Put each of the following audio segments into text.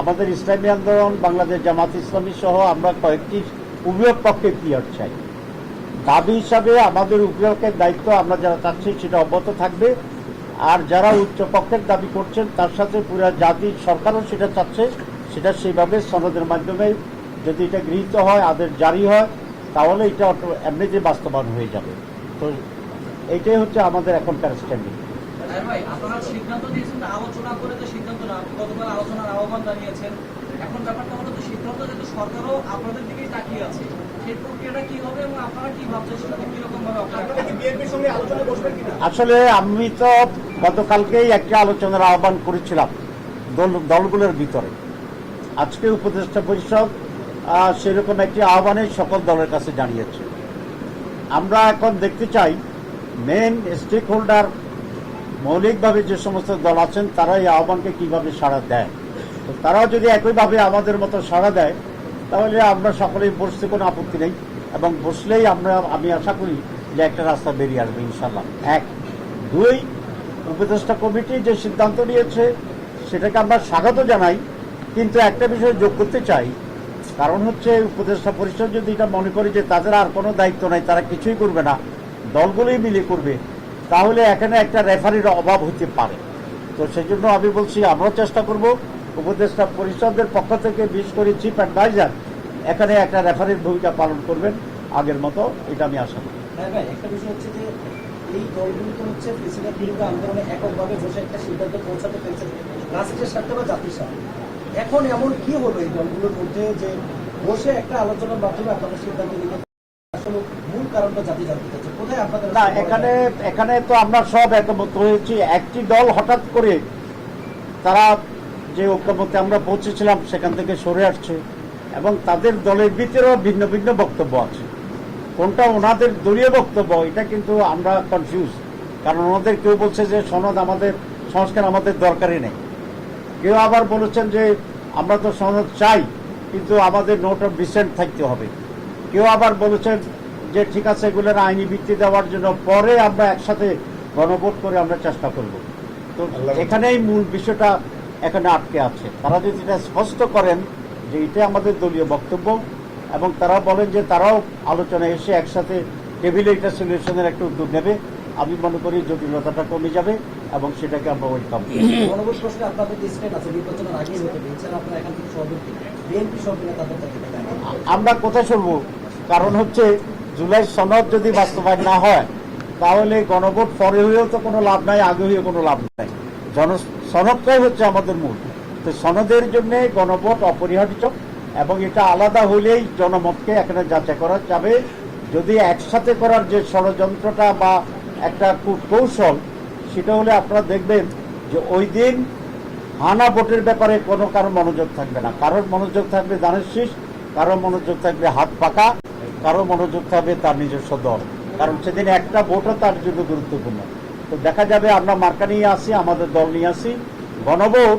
আমাদের ইসলামী আন্দোলন, বাংলাদেশ জামাত ইসলামী সহ আমরা কয়েকটি উভয় পক্ষে ক্লিয়ার চাই। দাবি হিসাবে আমাদের উভয়কের দায়িত্ব আমরা যারা চাচ্ছি সেটা অব্যাহত থাকবে। আর যারা উচ্চ পক্ষের দাবি করছেন, তার সাথে পুরো জাতি সরকারও সেটা চাচ্ছে। সেটা সেইভাবে সনদের মাধ্যমে যদি এটা গৃহীত হয় আদের জারি হয়, তাহলে এটা এমনিতে বাস্তবায়ন হয়ে যাবে। তো এইটাই হচ্ছে আমাদের এখনকার স্ট্যান্ডিং ভাই আপনারা সিদ্ধান্ত দিয়েছেন আলোচনা করে তো সিদ্ধান্ত না। গতকাল আলোচনার আহ্বান জানিয়েছেন। এখন ব্যাপারটা হলো তো সিদ্ধান্ত যেহেতু সরকারও আপনাদের দিকেই তাকিয়ে আছে সেই প্রক্রিয়াটা কি হবে এবং আপনারা কি ভাবছেন সেটাতে কীরকম ভাবে আপনারা বিএনপির সঙ্গে আলোচনা বসবেন কিনা? আসলে আমি তো গতকালকেই একটা আলোচনার আহ্বান করেছিলাম দল দলগুলোর ভিতরে। আজকে উপদেষ্টা পরিষদ সেরকম একটি আহ্বানে সকল দলের কাছে জানিয়েছে। আমরা এখন দেখতে চাই মেন স্টেক হোল্ডার মৌলিকভাবে যে সমস্ত দল আছেন, তারা এই আহ্বানকে কীভাবে সাড়া দেয়? তো তারাও যদি একইভাবে আমাদের মতো সাড়া দেয়, তাহলে আমরা সকলেই বসতে কোনো আপত্তি নেই। এবং বসলেই আমরা, আমি আশা করি যে একটা রাস্তা বেরিয়ে আসবে ইনশাল্লাহ এক। দুই, উপদেষ্টা কমিটি যে সিদ্ধান্ত নিয়েছে, সেটাকে আমরা স্বাগত জানাই। কিন্তু একটা বিষয় যোগ করতে চাই। কারণ হচ্ছে উপদেষ্টা পরিষদ যদি এটা মনে করে যে তাদের আর কোনো দায়িত্ব নাই, তারা কিছুই করবে না। দলগুলোই মিলে করবে। তাহলে এখানে একটা রেফারির অভাব হতে পারে। তো সেই জন্য আমি বলছি, আমরাও চেষ্টা করব। উপদেষ্টা পরিষদের পক্ষ থেকে বিশেষ করে চিফ অ্যাডভাইজার এখানে একটা রেফারির ভূমিকা পালন করবেন আগের মতো, এটা আমি আশা করি। হ্যাঁ একটা বিষয় হচ্ছে যে এই দলগুলো তো হচ্ছে প্রেসিডেন্ট বিরুদ্ধে আন্দোলনে এককভাবে বসে একটা সিদ্ধান্ত পৌঁছাতে পেরেছে রাষ্ট্রের স্বার্থে বা জাতির স্বার্থে। এখন এমন কি হলো এই দলগুলোর মধ্যে যে বসে একটা আলোচনার মাধ্যমে আপনাদের সিদ্ধান্ত নিতে না এখানে এখানে তো আমরা সব একমত হয়েছি। একটি দল হঠাৎ করে তারা যে ঐক্যমতে আমরা পৌঁছেছিলাম সেখান থেকে সরে আসছে এবং তাদের দলের ভিতরেও ভিন্ন ভিন্ন বক্তব্য আছে। কোনটা ওনাদের দলীয় বক্তব্য এটা কিন্তু আমরা কনফিউজ কারণ ওনাদের কেউ বলছে যে সনদ আমাদের সংস্কার আমাদের দরকারই নেই। কেউ আবার বলেছেন যে আমরা তো সনদ চাই কিন্তু আমাদের নোট অফ ডিসেন্ট থাকতে হবে। কেউ আবার বলেছেন যে ঠিক আছে এগুলোর আইনি ভিত্তি দেওয়ার জন্য পরে আমরা একসাথে গণভোট করে আমরা চেষ্টা করব। তো এখানেই মূল বিষয়টা এখানে আটকে আছে। তারা যদি এটা স্পষ্ট করেন যে এটা আমাদের দলীয় বক্তব্য এবং তারা বলেন যে তারাও আলোচনায় এসে একসাথে টেবিলে এটা সলিউশনের একটা উদ্যোগ নেবে আমি মনে করি জটিলতাটা কমে যাবে এবং সেটাকে আমরা ওয়েলকাম আমরা কোথায় সরব কারণ হচ্ছে জুলাই সনদ যদি বাস্তবায়ন না হয়, তাহলে গণভোট পরে হয়েও তো কোনো লাভ নাই, আগে হয়েও কোনো লাভ নাই। জন সনদটাই হচ্ছে আমাদের মূল। তো সনদের জন্য গণভোট অপরিহার্য এবং এটা আলাদা হলেই জনমতকে এখানে যাচাই করা যাবে। যদি একসাথে করার যে ষড়যন্ত্রটা বা একটা কৌশল সেটা হলে আপনারা দেখবেন যে ওই দিন হানা ভোটের ব্যাপারে কোনো কারও মনোযোগ থাকবে না। কারোর মনোযোগ থাকবে দানের শীষ, কারোর মনোযোগ থাকবে হাত পাকা। কারও মনোযোগ থাকবে তার নিজস্ব দল। কারণ সেদিন একটা ভোটও তার জন্য গুরুত্বপূর্ণ। তো দেখা যাবে আমরা মার্কা নিয়ে আসি আমাদের দল নিয়ে আসি গণভোট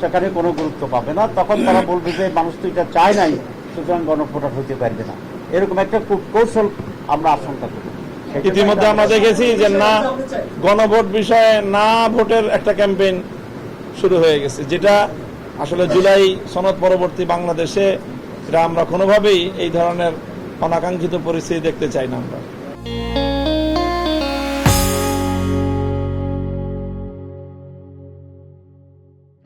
সেখানে কোনো গুরুত্ব পাবে না। তখন তারা বলবে যে মানুষ তো এটা চায় নাই সুতরাং গণভোটার হতে পারবে না। এরকম একটা কৌশল আমরা আশঙ্কা করি। ইতিমধ্যে আমরা দেখেছি যে না গণভোট বিষয়ে না ভোটের একটা ক্যাম্পেইন শুরু হয়ে গেছে যেটা আসলে জুলাই সনদ পরবর্তী বাংলাদেশে এটা আমরা কোনোভাবেই এই ধরনের অনাকাঙ্ক্ষিত পরিস্থিতি দেখতে চাই না আমরা।